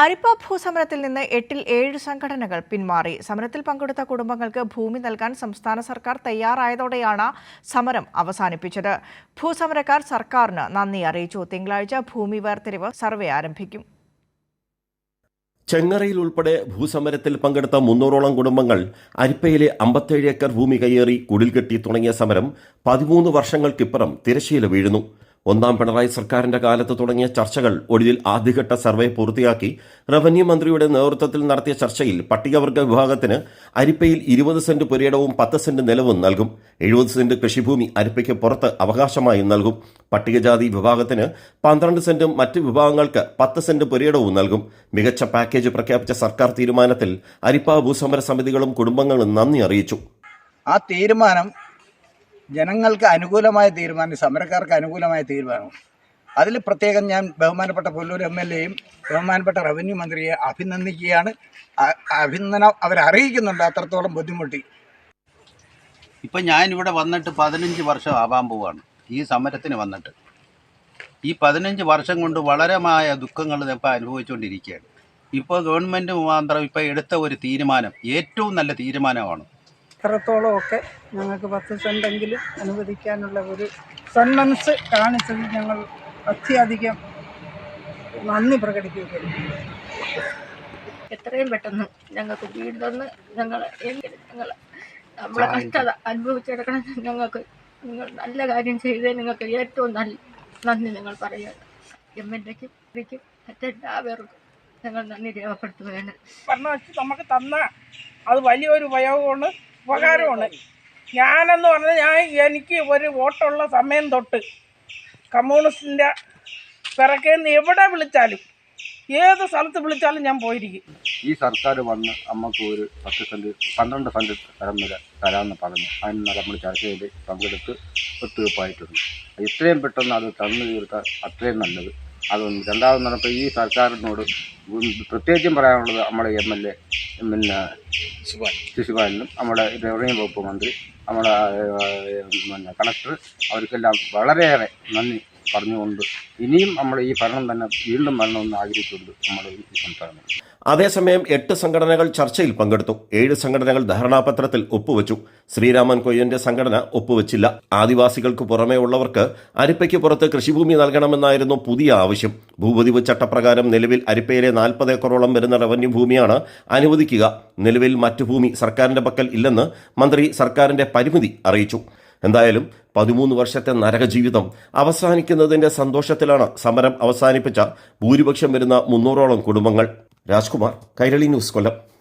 അരിപ്പ ഭൂസമരത്തിൽ നിന്ന് എട്ടിൽ ഏഴ് സംഘടനകൾ പിന്മാറി. സമരത്തിൽ പങ്കെടുത്ത കുടുംബങ്ങൾക്ക് ഭൂമി നൽകാൻ സംസ്ഥാന സർക്കാർ തയ്യാറായതോടെയാണ് സമരം അവസാനിപ്പിച്ചത്. ഭൂസമരക്കാർ സർക്കാരിന് നന്ദി അറിയിച്ചു. തിങ്കളാഴ്ച ഭൂമി വേർതിരിവ് സർവേ ആരംഭിക്കും. ചെങ്ങറയിൽ ഉൾപ്പെടെ ഭൂസമരത്തിൽ പങ്കെടുത്ത മുന്നൂറോളം കുടുംബങ്ങൾ അരിപ്പയിലെ അമ്പത്തേഴ് ഏക്കർ ഭൂമി കയ്യേറി കുടിൽ കെട്ടി തുടങ്ങിയ സമരം പതിമൂന്ന് വർഷങ്ങൾക്കിപ്പുറം തിരശ്ശീല വീഴുന്നു. ഒന്നാം പിണറായി സർക്കാരിന്റെ കാലത്ത് തുടങ്ങിയ ചർച്ചകൾ ഒടുവിൽ ആദ്യഘട്ട സർവേ പൂർത്തിയാക്കി റവന്യൂ മന്ത്രിയുടെ നേതൃത്വത്തിൽ നടത്തിയ ചർച്ചയിൽ പട്ടികവർഗ വിഭാഗത്തിന് അരിപ്പയിൽ ഇരുപത് സെന്റ് പുരയിടവും പത്ത് സെന്റ് നിലവും നൽകും. എഴുപത് സെന്റ് കൃഷിഭൂമി അരിപ്പയ്ക്ക് പുറത്ത് അവകാശമായും നൽകും. പട്ടികജാതി വിഭാഗത്തിന് പന്ത്രണ്ട് സെന്റും മറ്റ് വിഭാഗങ്ങൾക്ക് പത്ത് സെന്റ് പുരയിടവും നൽകും. മികച്ച പാക്കേജ് പ്രഖ്യാപിച്ച സർക്കാർ തീരുമാനത്തിൽ അരിപ്പ ഭൂസമര സമിതികളും കുടുംബങ്ങളും നന്ദി അറിയിച്ചു. ആ തീരുമാനം ജനങ്ങൾക്ക് അനുകൂലമായ തീരുമാനം സമരക്കാർക്ക് അനുകൂലമായ തീരുമാനം. അതിൽ പ്രത്യേകം ഞാൻ ബഹുമാനപ്പെട്ട പുല്ലൂർ എം എൽ എയും ബഹുമാനപ്പെട്ട റവന്യൂ മന്ത്രിയെ അഭിനന്ദിക്കുകയാണ്. അഭിനന്ദനം അവരറിയിക്കുന്നുണ്ട് അത്രത്തോളം ബുദ്ധിമുട്ടി. ഇപ്പം ഞാനിവിടെ വന്നിട്ട് പതിനഞ്ച് വർഷം ആവാൻ പോവാണ്. ഈ സമരത്തിന് വന്നിട്ട്. ഈ പതിനഞ്ച് വർഷം കൊണ്ട് വളരെമായ ദുഃഖങ്ങൾ ഇപ്പോൾ അനുഭവിച്ചുകൊണ്ടിരിക്കുകയാണ് ഇപ്പോൾ ഗവൺമെന്റ് മുഖാന്തരം ഇപ്പോൾ എടുത്ത ഒരു തീരുമാനം ഏറ്റവും നല്ല തീരുമാനമാണ് ഇത്രത്തോളമൊക്കെ ഞങ്ങൾക്ക് പത്ത് സെന്റെങ്കിലും അനുവദിക്കാനുള്ള ഒരു സന്മനസ് കാണിച്ചത് ഞങ്ങൾ അത്യധികം നന്ദി പ്രകടിപ്പിക്കുന്നു. എത്രയും പെട്ടെന്ന് ഞങ്ങൾക്ക് വീട് തന്ന് ഞങ്ങൾ എങ്കിലും ഞങ്ങൾ നമ്മളെ കഷ്ടത അനുഭവിച്ചെടുക്കണം. ഞങ്ങൾക്ക് നിങ്ങൾ നല്ല കാര്യം ചെയ്ത് നിങ്ങൾക്ക് ഏറ്റവും നല്ല നന്ദി ഞങ്ങൾ പറയുക എം എൽ എക്കും എനിക്കും മറ്റെല്ലാവർക്കും ഞങ്ങൾ നന്ദി രേഖപ്പെടുത്തുകയാണ്. ഭരണം വെച്ച് നമുക്ക് തന്ന അത് വലിയൊരു ഉപയോഗമാണ്. ഉപകാരമാണ്. ഞാനെന്ന് പറഞ്ഞാൽ ഞാൻ എനിക്ക് ഒരു വോട്ടുള്ള സമയം തൊട്ട് കമ്മ്യൂണിസ്റ്റിന്റെ പിറക്കേന്ന് എവിടെ വിളിച്ചാലും ഏത് സ്ഥലത്ത് വിളിച്ചാലും ഞാൻ പോയിരിക്കും. ഈ സർക്കാർ വന്ന് നമുക്ക് ഒരു പത്ത് സെന്റ് പന്ത്രണ്ട് സെന്റ് സ്ഥലം വരെ തരാമെന്ന് പറഞ്ഞു. അതിന് നമ്മൾ ചർച്ചയിൽ പങ്കെടുത്ത് ഒത്തുതീർപ്പായിട്ടുണ്ട്. എത്രയും പെട്ടെന്ന് അത് തന്നു തീർത്താൽ അത്രയും നല്ലത്. അതൊന്ന് രണ്ടാമത് പറഞ്ഞപ്പോൾ ഈ സർക്കാരിനോട് പ്രത്യേകിച്ചും പറയാനുള്ളത് നമ്മുടെ എം എൽ എ പിന്നെ ശിശുപാലനും നമ്മുടെ റവന്യൂ വകുപ്പ് മന്ത്രി നമ്മുടെ പിന്നെ കളക്ടർ അവർക്കെല്ലാം വളരെയേറെ നന്ദി. പറഞ്ഞുകൊണ്ട് ഇനിയും നമ്മൾ ഈ ഭരണം തന്നെ വീണ്ടും വരണമെന്ന് ആഗ്രഹിച്ചുകൊണ്ട് നമ്മൾ ഈ സംസ്ഥാനം അതേസമയം എട്ട് സംഘടനകൾ ചർച്ചയിൽ പങ്കെടുത്തു. ഏഴ് സംഘടനകൾ ധാരണാപത്രത്തിൽ ഒപ്പുവച്ചു. ശ്രീരാമൻ കൊയ്യന്റെ സംഘടന ഒപ്പുവച്ചില്ല. ആദിവാസികൾക്ക് പുറമേ ഉള്ളവർക്ക് അരിപ്പയ്ക്ക് പുറത്ത് കൃഷിഭൂമി നൽകണമെന്നായിരുന്നു പുതിയ ആവശ്യം. ഭൂപതിവ് ചട്ടപ്രകാരം നിലവിൽ അരിപ്പയിലെ നാൽപ്പത് ഏക്കറോളം വരുന്ന റവന്യൂ ഭൂമിയാണ് അനുവദിക്കുക. നിലവിൽ മറ്റു ഭൂമി സർക്കാരിന്റെ പക്കൽ ഇല്ലെന്ന് മന്ത്രി സർക്കാരിന്റെ പരിമിതി അറിയിച്ചു. എന്തായാലും പതിമൂന്ന് വർഷത്തെ നരകജീവിതം അവസാനിക്കുന്നതിന്റെ സന്തോഷത്തിലാണ് സമരം അവസാനിപ്പിച്ച ഭൂരിപക്ഷം വരുന്ന മുന്നൂറോളം കുടുംബങ്ങൾ. രാജ്കുമാർ കൈരളി ന്യൂസ് കൊല്ലം.